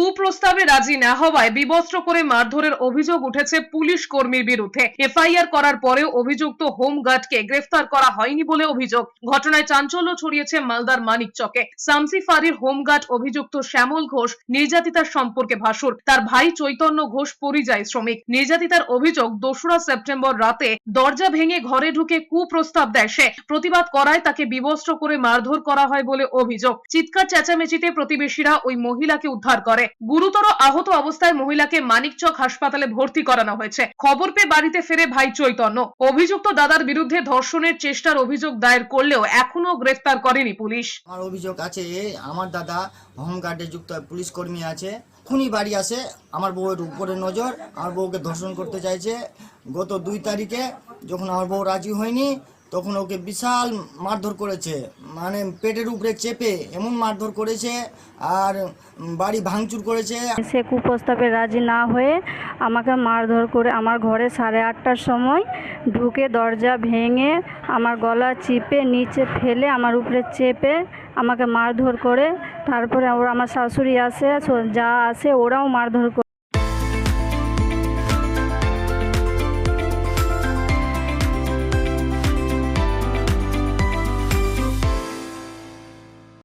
কুপ্রস্তাবে রাজি না হওয়ায় বিবস্ত্র করে মারধরের অভিযোগ উঠেছে পুলিশ কর্মীর বিরুদ্ধে। এফআইআর করার পরেও অভিযুক্ত হোমগার্ডকে গ্রেফতার করা হয়নি বলে অভিযোগ। ঘটনায় চাঞ্চল্য ছড়িয়েছে মালদার মানিকচকে। সামসি ফাঁড়ির হোমগার্ড অভিযুক্ত শ্যামল ঘোষ নির্যাতিতার সম্পর্কে ভাসুর। তার ভাই চৈতন্য ঘোষ পরিযায়ী শ্রমিক। নির্যাতিতার অভিযোগ, দোসরা সেপ্টেম্বর রাতে দরজা ভেঙে ঘরে ঢুকে কুপ্রস্তাব দেয় সে। প্রতিবাদ করায় তাকে বিবস্ত্র করে মারধর করা হয় বলে অভিযোগ। চিৎকার চেঁচামেচিতে প্রতিবেশীরা ওই মহিলাকে উদ্ধার করে। গুরুতর আহত অবস্থায় মহিলাকে মানিকচক হাসপাতালে ভর্তি করানো হয়েছে। খবর পেয়ে বাড়িতে ফেরে ভাই চৈতন্য। অভিযুক্ত দাদার বিরুদ্ধে ধর্ষণের চেষ্টার অভিযোগ দায়ের করলেও এখনও গ্রেফতার করেনি পুলিশ। আমার অভিযোগ আছে, আমার দাদা হোমগার্ডে যুক্ত পুলিশ কর্মী আছে। খুনি বাড়ি আসে আমার বউয়ের উপরে নজর, আমার বউকে ধর্ষণ করতে চাইছে। গত দুই তারিখে যখন আমার বউ রাজি হয়নি তখন ওকে বিশাল মারধর করেছে। মানে পেটের উপরে চেপে এমন মারধর করেছে আর বাড়ি ভাঙচুর করেছে। সে কুপ্রস্তাবে রাজি না হয়ে আমাকে মারধর করে আমার ঘরে সাড়ে আটটার সময় ঢুকে দরজা ভেঙে আমার গলা চিপে, নিচে ফেলে, আমার উপরে চেপে আমাকে মারধর করে। তারপরে ওরা আমার শাশুড়ি আসে, যা আসে ওরাও মারধর করে।